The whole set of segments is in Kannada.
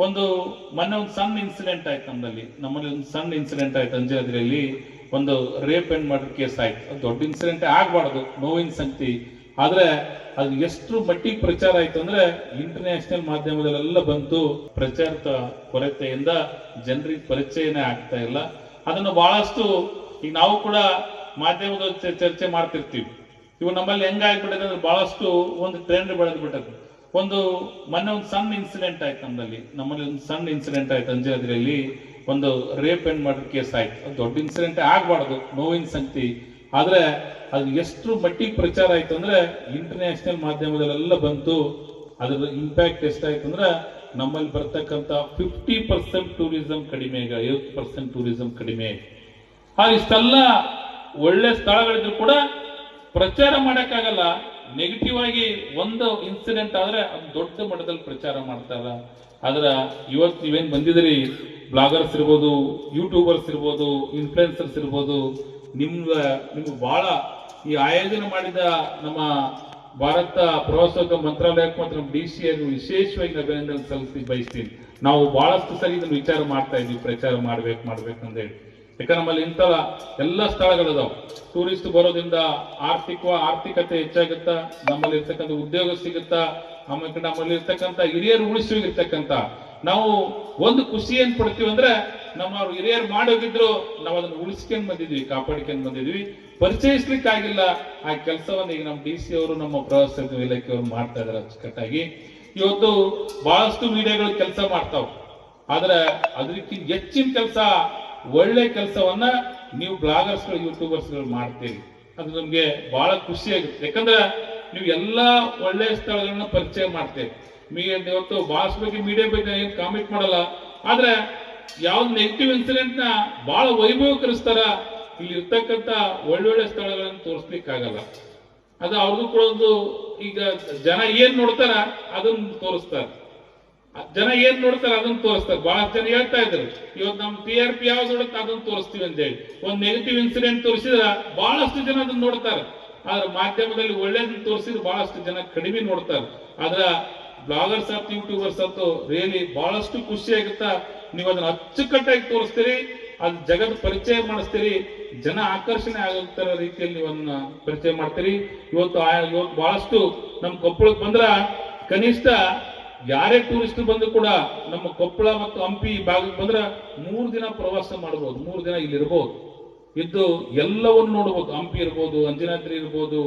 ಒಂದು ಮೊನ್ನೆ ಒಂದು ಸಣ್ಣ ಇನ್ಸಿಡೆಂಟ್ ಆಯ್ತು ನಮ್ಮಲ್ಲಿ. ನಮ್ಮಲ್ಲಿ ಒಂದು ಸಣ್ಣ ಇನ್ಸಿಡೆಂಟ್ ಆಯ್ತು ಅಂಜನಾದ್ರಿಯಲ್ಲಿ ಒಂದು ರೇಪ್ ಅಂಡ್ ಮರ್ಡರ್ ಕೇಸ್ ಆಯ್ತು. ದೊಡ್ಡ ಇನ್ಸಿಡೆಂಟ್ ಆಗ್ಬಾರ್ದು, ನೋವಿನ ಸಂಗತಿ. ಆದ್ರೆ ಅದು ಎಷ್ಟು ಮಟ್ಟಿಗೆ ಪ್ರಚಾರ ಆಯ್ತು ಅಂದ್ರೆ ಇಂಟರ್ನ್ಯಾಷನಲ್ ಮಾಧ್ಯಮದಲ್ಲೆಲ್ಲ ಬಂತು ಪ್ರಚಾರದ ಕೊರತೆಯಿಂದ ಜನರಿಗೆ ಪರಿಚಯನೇ ಆಗ್ತಾ ಇಲ್ಲ. ಅದನ್ನು ಬಹಳಷ್ಟು ಈಗ ನಾವು ಕೂಡ ಮಾಧ್ಯಮದ ಚರ್ಚೆ ಮಾಡ್ತಿರ್ತೀವಿ. ಇವು ನಮ್ಮಲ್ಲಿ ಹೆಂಗಾಗ್ಬಿಟ್ಟಿದೆ ಅಂದ್ರೆ ಬಹಳಷ್ಟು ಒಂದು ಟ್ರೆಂಡ್ ಬೆಳೆದು ಬಿಟ್ಟது ಒಂದು ಮೊನ್ನೆ ಒಂದು ಸಣ್ಣ ಇನ್ಸಿಡೆಂಟ್ ಆಯ್ತು ನಮ್ಮಲ್ಲಿ. ನಮ್ಮಲ್ಲಿ ಒಂದು ಸಣ್ಣ ಇನ್ಸಿಡೆಂಟ್ ಆಯ್ತು ಅಂಜಾದ್ರಿಯಲ್ಲಿ ಒಂದು ರೇಪ್ ಅಂಡ್ ಮರ್ಡರ್ ಕೇಸ್ ಆಯ್ತು. ದೊಡ್ಡ ಇನ್ಸಿಡೆಂಟ್ ಆಗಬಾರ್ದು, ನೋವಿನ ಸಂಗತಿ. ಆದ್ರೆ ಅದು ಎಷ್ಟು ಮಟ್ಟಿಗೆ ಪ್ರಚಾರ ಆಯ್ತು ಅಂದ್ರೆ ಇಂಟರ್ನ್ಯಾಷನಲ್ ಮಾಧ್ಯಮದಲ್ಲೆಲ್ಲ ಬಂತು. ಅದರ ಇಂಪ್ಯಾಕ್ಟ್ ಎಷ್ಟಾಯ್ತು ಅಂದ್ರೆ ನಮ್ಮಲ್ಲಿ ಬರ್ತಕ್ಕಂಥ ಫಿಫ್ಟಿ ಪರ್ಸೆಂಟ್ ಟೂರಿಸಂ ಕಡಿಮೆ ಈಗ, ಐವತ್ತು ಪರ್ಸೆಂಟ್ ಟೂರಿಸಂ ಕಡಿಮೆ. ಆ ಇಷ್ಟೆಲ್ಲ ಒಳ್ಳೆ ಸ್ಥಳಗಳಿದ್ರು ಕೂಡ ಪ್ರಚಾರ ಮಾಡಕ್ಕಾಗಲ್ಲ. ನೆಗೆಟಿವ್ ಆಗಿ ಒಂದು ಇನ್ಸಿಡೆಂಟ್ ಆದ್ರೆ ಅದು ದೊಡ್ಡ ಮಟ್ಟದಲ್ಲಿ ಪ್ರಚಾರ ಮಾಡ್ತಾರ ಆದ್ರೆ ಇವತ್ತು ನೀವೇನು ಬಂದಿದ್ರಿ ಬ್ಲಾಗರ್ಸ್ ಇರ್ಬೋದು ಯೂಟ್ಯೂಬರ್ಸ್ ಇರ್ಬೋದು ಇನ್ಫ್ಲುಯೆನ್ಸರ್ಸ್ ಇರ್ಬೋದು, ನಿಮ್ಗ, ನಿಮ್ಗೆ ಬಹಳ ಈ ಆಯೋಜನೆ ಮಾಡಿದ ನಮ್ಮ ಭಾರತ ಪ್ರವಾಸೋದ್ಯಮ ಮಂತ್ರಾಲಯಕ್ಕೆ ಮತ್ತು ನಮ್ಮ ಡಿ ಸಿ ವಿಶೇಷವಾಗಿ ಅಭಿನಂದನೆ ಸಲ್ಲಿಸಿ ಬಯಸ್ತೀನಿ. ನಾವು ಬಹಳಷ್ಟು ಸರಿ ಇದನ್ನು ವಿಚಾರ ಮಾಡ್ತಾ ಇದ್ವಿ, ಪ್ರಚಾರ ಮಾಡ್ಬೇಕು ಮಾಡ್ಬೇಕು ಅಂತ ಹೇಳಿ. ಯಾಕಂದ್ರೆ ನಮ್ಮಲ್ಲಿ ಇಂಥ ಎಲ್ಲ ಸ್ಥಳಗಳಿದಾವೆ. ಟೂರಿಸ್ಟ್ ಬರೋದ್ರಿಂದ ಆರ್ಥಿಕ ಆರ್ಥಿಕತೆ ಹೆಚ್ಚಾಗುತ್ತಾ ನಮ್ಮಲ್ಲಿ ಇರ್ತಕ್ಕಂಥ ಉದ್ಯೋಗ ಸಿಗುತ್ತಾ, ಆಮೇಲೆ ನಮ್ಮಲ್ಲಿ ಇರ್ತಕ್ಕಂಥ ಹಿರಿಯರು ಉಳಿಸಿರ್ತಕ್ಕಂಥ ನಾವು ಒಂದು ಖುಷಿ ಏನ್ ಪಡ್ತೀವಿ ಅಂದ್ರೆ ನಮ್ಮ ಹಿರಿಯರು ಮಾಡೋಗಿದ್ರು ನಾವು ಅದನ್ನ ಉಳಿಸ್ಕೊಂಡ್ ಬಂದಿದ್ವಿ, ಕಾಪಾಡ್ಕೊಂಡ್ ಬಂದಿದ್ವಿ. ಪರಿಚಯಿಸ್ಲಿಕ್ಕಾಗಿಲ್ಲ, ಆ ಕೆಲಸವನ್ನು ಈಗ ನಮ್ಮ ಡಿ ಸಿ ಅವರು, ನಮ್ಮ ಪ್ರವಾಸೋದ್ಯಮ ಇಲಾಖೆಯವರು ಮಾಡ್ತಾ ಇದಾರೆ ಅಚ್ಚುಕಟ್ಟಾಗಿ. ಇವತ್ತು ಬಹಳಷ್ಟು ಮೀಡಿಯಾಗಳು ಕೆಲಸ ಮಾಡ್ತಾವ. ಆದ್ರೆ ಅದಕ್ಕಿಂತ ಹೆಚ್ಚಿನ ಕೆಲಸ ಒಳ್ಳೆ ಕೆಲಸವನ್ನ ನೀವು ಬ್ಲಾಗರ್ಸ್ಗಳು, ಯೂಟ್ಯೂಬರ್ಸ್ಗಳು ಮಾಡ್ತೀರಿ. ಅದು ನಮ್ಗೆ ಬಹಳ ಖುಷಿ ಆಗುತ್ತೆ. ಯಾಕಂದ್ರೆ ನೀವು ಎಲ್ಲಾ ಒಳ್ಳೆ ಸ್ಥಳಗಳನ್ನ ಪರಿಚಯ ಮಾಡ್ತೀರಿ. ಮೀ ಇವತ್ತು ಬಾಸ್ ಬಗ್ಗೆ ಮೀಡಿಯಾ ಬಗ್ಗೆ ಏನು ಕಾಮೆಂಟ್ ಮಾಡಲ್ಲ, ಆದ್ರೆ ಯಾವ್ದು ನೆಗೆಟಿವ್ ಇನ್ಸಿಡೆಂಟ್ನ ಬಹಳ ವೈಭವೀಕರಿಸ್ತಾರ, ಇಲ್ಲಿ ಇರ್ತಕ್ಕಂಥ ಒಳ್ಳೊಳ್ಳೆ ಸ್ಥಳಗಳನ್ನು ತೋರಿಸ್ಲಿಕ್ಕಾಗಲ್ಲ. ಅದು ಅವ್ರದ್ದು ಕೂಡ ಒಂದು ಈಗ ಜನ ಏನ್ ನೋಡ್ತಾರ ಅದನ್ನ ತೋರಿಸ್ತಾರೆ. ಜನ ಏನ್ ನೋಡ್ತಾರೆ ಅದನ್ನ ತೋರಿಸ್ತಾರೆ. ಬಹಳಷ್ಟು ಜನ ಹೇಳ್ತಾ ಇದ್ರು. ಇವತ್ತು ನಮ್ ಟಿ ಆರ್ ಪಿ ಯಾವ್ದು ನೋಡುತ್ತೆ ಅದನ್ನ ತೋರಿಸ್ತೀವಿ ಅಂತ ಹೇಳಿ ಒಂದ್ ನೆಗೆಟಿವ್ ಇನ್ಸಿಡೆಂಟ್ ತೋರಿಸಿದ್ರ ಬಹಳಷ್ಟು ಜನ ಅದನ್ನ ನೋಡ್ತಾರೆ. ಆದ್ರೆ ಮಾಧ್ಯಮದಲ್ಲಿ ಒಳ್ಳೇದನ್ನ ತೋರಿಸಿದ್ರೆ ಬಹಳಷ್ಟು ಜನ ಕಡಿಮೆ ನೋಡ್ತಾರೆ. ಆದ್ರ ಬ್ಲಾಗರ್ಸ್ ಆಫ್ ಯೂಟ್ಯೂಬರ್ಸ್ ಅಂತೂ ರಿಯಲಿ ಬಹಳಷ್ಟು ಖುಷಿ ಆಗುತ್ತಾ. ನೀವು ಅದನ್ನ ಅಚ್ಚುಕಟ್ಟಾಗಿ ತೋರಿಸ್ತೀರಿ, ಅದ್ ಜಗತ್ ಪರಿಚಯ ಮಾಡಿಸ್ತೀರಿ, ಜನ ಆಕರ್ಷಣೆ ಆಗುತ್ತರ ರೀತಿಯಲ್ಲಿ ನೀವನ್ನ ಪರಿಚಯ ಮಾಡ್ತೀರಿ. ಇವತ್ತು ಇವತ್ತು ಬಹಳಷ್ಟು ನಮ್ ಕೊಪ್ಪಳಕ್ಕೆ ಬಂದ್ರ ಕನಿಷ್ಠ ಯಾರೇ ಟೂರಿಸ್ಟ್ ಬಂದು ಕೂಡ ನಮ್ಮ ಕೊಪ್ಪಳ ಮತ್ತು ಹಂಪಿ ಭಾಗಕ್ಕೆ ಬಂದ್ರೆ ಮೂರು ದಿನ ಪ್ರವಾಸ ಮಾಡಬಹುದು ಮೂರು ದಿನ ಇಲ್ಲಿ ಇರಬಹುದು ಇದ್ದು ಎಲ್ಲವನ್ನು ನೋಡಬಹುದು ಹಂಪಿ ಇರ್ಬೋದು, ಅಂಜನಾದ್ರಿ ಇರ್ಬೋದು,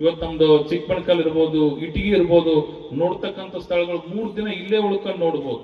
ಇವತ್ತು ನಮ್ದು ಚಿಕ್ಕಪಣಕಲ್ ಇರ್ಬೋದು, ಇಟಗಿ ಇರ್ಬೋದು, ನೋಡ್ತಕ್ಕಂಥ ಸ್ಥಳಗಳು ಮೂರು ದಿನ ಇಲ್ಲೇ ಉಳ್ಕೊಂಡು ನೋಡ್ಬೋದು.